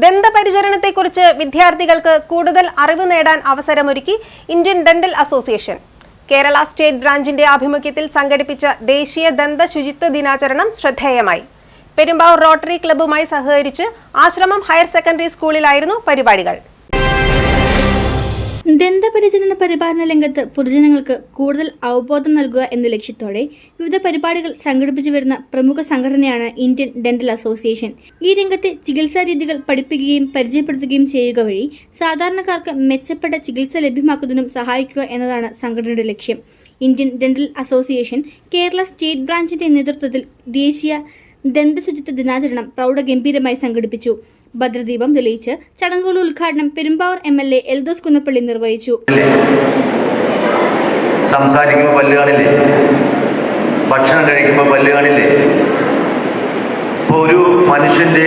ദന്തപരിചരണത്തെക്കുറിച്ച് വിദ്യാർത്ഥികൾക്ക് കൂടുതൽ അറിവ് നേടാൻ അവസരമൊരുക്കി Indian dental association. Kerala state ബ്രാഞ്ചിന്റെ ആഭിമുഖ്യത്തിൽ സംഘടിപ്പിച്ച ദേശീയ ദന്ത ശുചിത്വ ദിനാചരണം ശ്രദ്ധേയമായി. പെരുമ്പാവൂർ റോട്ടറി ക്ലബ്ബുമായി സഹകരിച്ച് ആശ്രമം ഹയർ സെക്കൻഡറി സ്കൂളിലായിരുന്നു പരിപാടികൾ. ദന്തപരിചരണ പരിപാലന രംഗത്ത് പൊതുജനങ്ങൾക്ക് കൂടുതൽ അവബോധം നൽകുക എന്ന ലക്ഷ്യത്തോടെ വിവിധ പരിപാടികൾ സംഘടിപ്പിച്ചു വരുന്ന പ്രമുഖ സംഘടനയാണ് ഇന്ത്യൻ ഡെന്റൽ അസോസിയേഷൻ. ഈ രംഗത്തെ ചികിത്സാ രീതികൾ പഠിപ്പിക്കുകയും പരിചയപ്പെടുത്തുകയും ചെയ്യുക വഴി സാധാരണക്കാർക്ക് മെച്ചപ്പെട്ട ചികിത്സ ലഭ്യമാക്കുന്നതിനും സഹായിക്കുക എന്നതാണ് സംഘടനയുടെ ലക്ഷ്യം. Indian dental association Kerala state ബ്രാഞ്ചിന്റെ നേതൃത്വത്തിൽ ദേശീയ ദന്തശുചിത്വ ദിനാചരണം പ്രൗഢഗംഭീരമായി സംഘടിപ്പിച്ചു. ഭദ്രദീപം തെളിയിച്ച് ചടങ്ങുകളുടെ ഉദ്ഘാടനം Perumbavoor M L A Eldhose Kunnappilly നിർവഹിച്ചു. സംസാരിക്കുമ്പോൾ പല്ല് കാണില്ലേ? ഭക്ഷണം കഴിക്കുമ്പോൾ പല്ല് കാണില്ലേ? ഇപ്പോൾ ഒരു മനുഷ്യന്റെ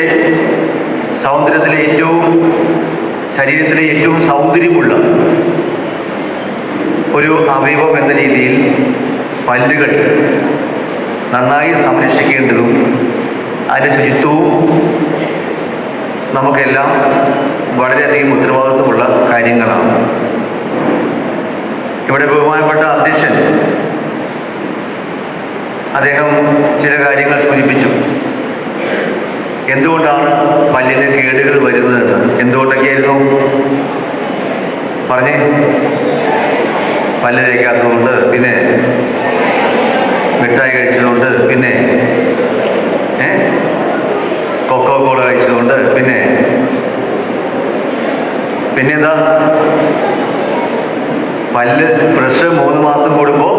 സൗന്ദര്യത്തിലെ ഏറ്റവും ശരീരത്തിലെ ഏറ്റവും സൗന്ദര്യമുള്ള ഒരു അവയവം എന്ന രീതിയിൽ പല്ലുകൾ നന്നായി സംരക്ഷിക്കേണ്ടതും അതിന്റെ ശുചിത്വവും നമുക്കെല്ലാം വളരെയധികം ഉത്തരവാദിത്വമുള്ള കാര്യങ്ങളാണ്. ഇവിടെ ബഹുമാനപ്പെട്ട അധ്യക്ഷൻ അദ്ദേഹം ചില കാര്യങ്ങൾ സൂചിപ്പിച്ചു. എന്തുകൊണ്ടാണ് പല്ലിന് കേടുകൾ വരുന്നത്? എന്തുകൊണ്ടൊക്കെയായിരുന്നു? പറഞ്ഞേ. പല്ല് തേക്കാത്തതുകൊണ്ട് പിന്നെ മിഠായി കഴിച്ചതുകൊണ്ട് പിന്നെ കോള കഴിച്ചതുകൊണ്ട് പിന്നെ പിന്നെന്താ? പല്ല് ബ്രഷ് മൂന്ന് മാസം കൂടുമ്പോൾ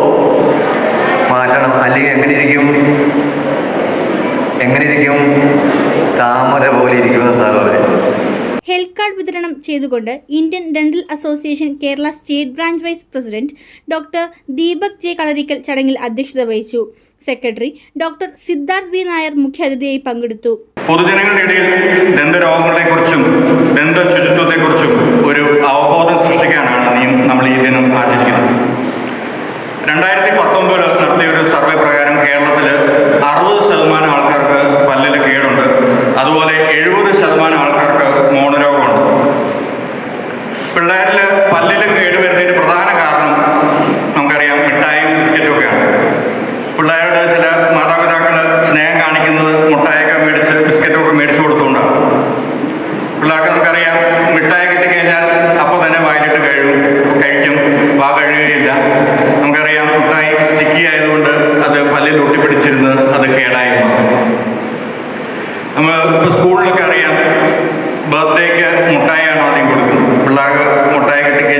മാറ്റണം. അല്ലെങ്കിൽ എങ്ങനെ ഇരിക്കും എങ്ങനെ ഇരിക്കും താമര പോലെ ഇരിക്കുന്ന സാറേ. ഹെൽത്ത് കാർഡ് വിതരണം ചെയ്തുകൊണ്ട് Indian dental association Kerala state branch vice president doctor Deepak J Kalarickal ചടങ്ങിൽ അധ്യക്ഷത വഹിച്ചു. Secretary doctor Siddharth V Nair മുഖ്യാതിഥിയായി പങ്കെടുത്തു. പൊതുജനങ്ങളുടെ ഇടയിൽ ദന്തരോഗങ്ങളെക്കുറിച്ചും ദന്ത ശുചിത്വത്തെക്കുറിച്ചും ഒരു അവബോധം സൃഷ്ടിക്കാനാണ് നമ്മൾ ഈ ദിനം ആചരിക്കുന്നത്. രണ്ടായിരത്തി പത്തൊമ്പതിൽ നടത്തിയ ഒരു സർവേ പ്രകാരം കേരളത്തിൽ അറുപത് ശതമാനം ആൾക്കാർക്ക് പല്ലിൽ കേടുണ്ട്. അതുപോലെ എഴുപത് ശതമാനം ആൾക്കാർക്ക് മോണരോഗമുണ്ട്. പിള്ളേരിൽ പല്ലിൽ കേട് പ്രധാന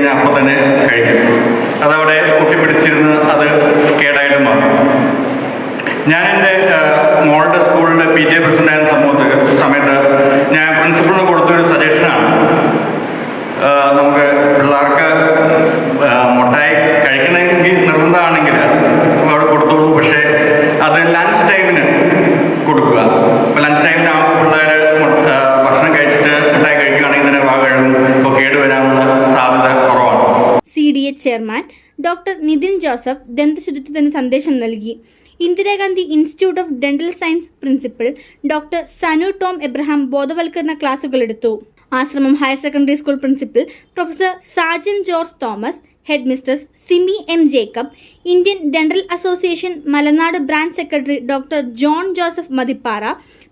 മുട്ടായി അപ്പം തന്നെ കഴിക്കും. അതവിടെ കൂട്ടിപ്പിടിച്ചിരുന്ന് അത് കേടായിട്ട് മാറും. ഞാൻ എന്റെ മോളുടെ സ്കൂളിലെ പി ടി എ പ്രസിഡന്റായ സമയത്ത് ഞാൻ പ്രിൻസിപ്പളിന് കൊടുത്തൊരു സജഷനാണ്. നമുക്ക് പിള്ളേർക്ക് മുട്ടായി കഴിക്കണമെങ്കിൽ നിർബന്ധമാണെങ്കിൽ അവിടെ കൊടുത്തോളൂ. പക്ഷേ അത് ലഞ്ച് ടൈമിന് കൊടുക്കുക. ഇപ്പോൾ ലഞ്ച് ടൈമിനാകുമ്പോൾ കേടുവരാനുള്ള സാധ്യത കുറവാണ്. C D A chairman doctor Nithin Joseph ദന്തശുചിത്വത്തിന് സന്ദേശം നൽകി. Indira Gandhi institute of dental science principal doctor Sanu Tom Abraham ബോധവൽക്കരണ ക്ലാസുകൾ എടുത്തു. Ashramam higher secondary school principal professor Sajan George Thomas head mister Simi M Jacob Indian dental association Malanad branch secretary doctor John Joseph Mathippara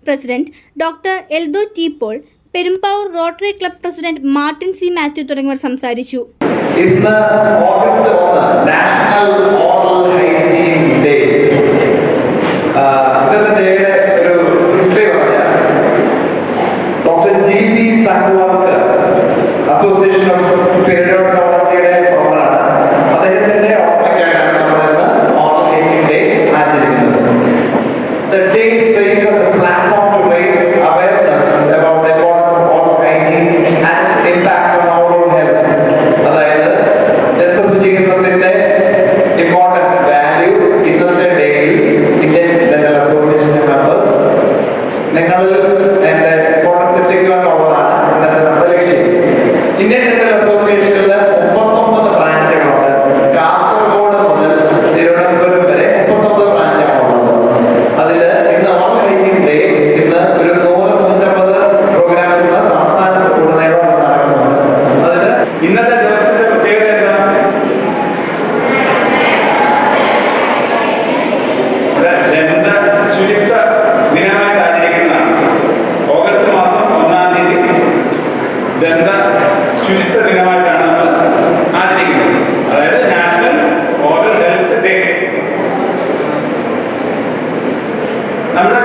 president doctor Eldho T Paul Perumbavoor rotary club president Martin C Mathew തുടങ്ങിയവർ സംസാരിച്ചു. Association of দেখা হলো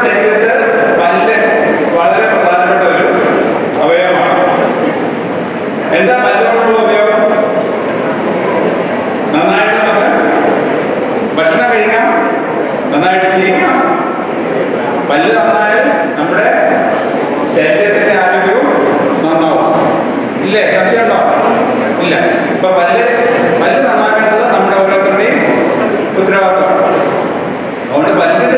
ശരീരത്തിൽ പല്ല് വളരെ പ്രധാനപ്പെട്ട എന്താ പല്ലുകൊണ്ടുള്ള ഉപയോഗം? നന്നായിട്ട് നമുക്ക് നന്നായിട്ട് ജീവിക്കാം. പല്ല് നന്നായാൽ നമ്മുടെ ശരീരത്തിന്റെ ആരോഗ്യവും നന്നാവും. ഇല്ലേ? സംശയമുണ്ടോ? ഇല്ല. ഇപ്പൊ പല്ല് പല്ല് നന്നാക്കേണ്ടത് നമ്മുടെ ഓരോരുത്തരുടെയും ഉത്തരവാദിത്വമാണ്. അതുകൊണ്ട് പല്ല്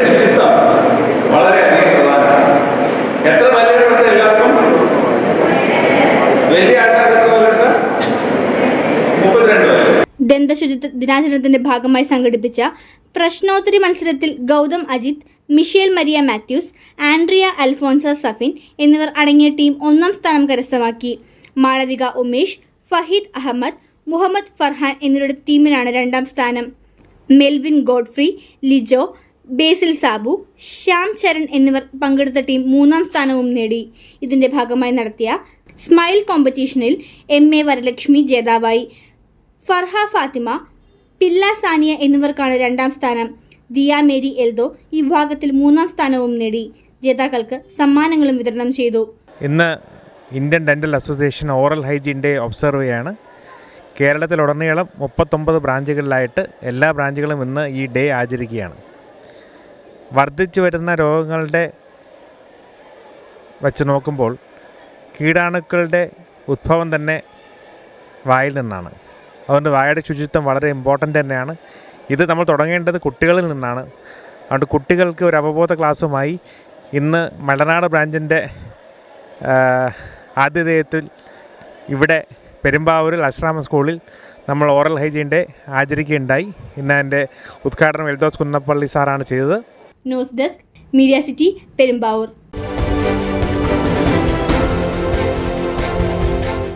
ദന്തശുചിത്വ ദിനാചരണത്തിന്റെ ഭാഗമായി സംഘടിപ്പിച്ച പ്രശ്നോത്തരി മത്സരത്തിൽ Gautam Ajith Michelle Maria Mathews Andrea Alphonsa Safin എന്നിവർ അടങ്ങിയ ടീം ഒന്നാം സ്ഥാനം കരസ്ഥമാക്കി. മാളവിക ഉമേഷ് ഫഹീദ് അഹമ്മദ് മുഹമ്മദ് ഫർഹാൻ എന്നിവരുടെ ടീമിനാണ് രണ്ടാം സ്ഥാനം. മെൽവിൻ ഗോഡ്ഫ്രി ലിജോ ബേസിൽ സാബു ശ്യാം ചരൺ എന്നിവർ പങ്കെടുത്ത ടീം മൂന്നാം സ്ഥാനവും നേടി. ഇതിന്റെ ഭാഗമായി നടത്തിയ സ്മൈൽ കോമ്പറ്റീഷനിൽ എം എ വരലക്ഷ്മി ജേതാവായി. ഫർഹ ഫാത്തിമ പില്ല സാനിയ എന്നിവർക്കാണ് രണ്ടാം സ്ഥാനം. ദിയ മേരി എൽദോ ഈ വിഭാഗത്തിൽ മൂന്നാം സ്ഥാനവും നേടി. ജേതാക്കൾക്ക് സമ്മാനങ്ങളും വിതരണം ചെയ്തു. ഇന്ന് Indian dental association oral hygiene day observe ചെയ്യാണ് കേരളത്തിലുടനീളം മുപ്പത്തൊമ്പത് ബ്രാഞ്ചുകളിലായിട്ട് എല്ലാ ബ്രാഞ്ചുകളും ഇന്ന് ഈ ഡേ ആചരിക്കുകയാണ്. വർദ്ധിച്ചു വരുന്ന രോഗങ്ങളുടെ വച്ച് നോക്കുമ്പോൾ കീടാണുക്കളുടെ ഉദ്ഭവം തന്നെ വായിൽ നിന്നാണ്. അതുകൊണ്ട് വായയുടെ ശുചിത്വം വളരെ ഇമ്പോർട്ടന്റ് തന്നെയാണ്. ഇത് നമ്മൾ തുടങ്ങേണ്ടത് കുട്ടികളിൽ നിന്നാണ്. അതുകൊണ്ട് കുട്ടികൾക്ക് ഒരു അവബോധ ക്ലാസ്സുമായി ഇന്ന് മലനാട് ബ്രാഞ്ചിന്റെ ആതിഥേയത്തിൽ ഇവിടെ പെരുമ്പാവൂരിൽ അശ്രാമ സ്കൂളിൽ നമ്മൾ ഓറൽ ഹൈജീൻ ഡേ ആചരിക്കുകയുണ്ടായി. ഇന്ന് അതിന്റെ ഉദ്ഘാടനം എൽദോസ് കുന്നപ്പള്ളി സാറാണ് ചെയ്തത്. News desk media city Perumbavoor.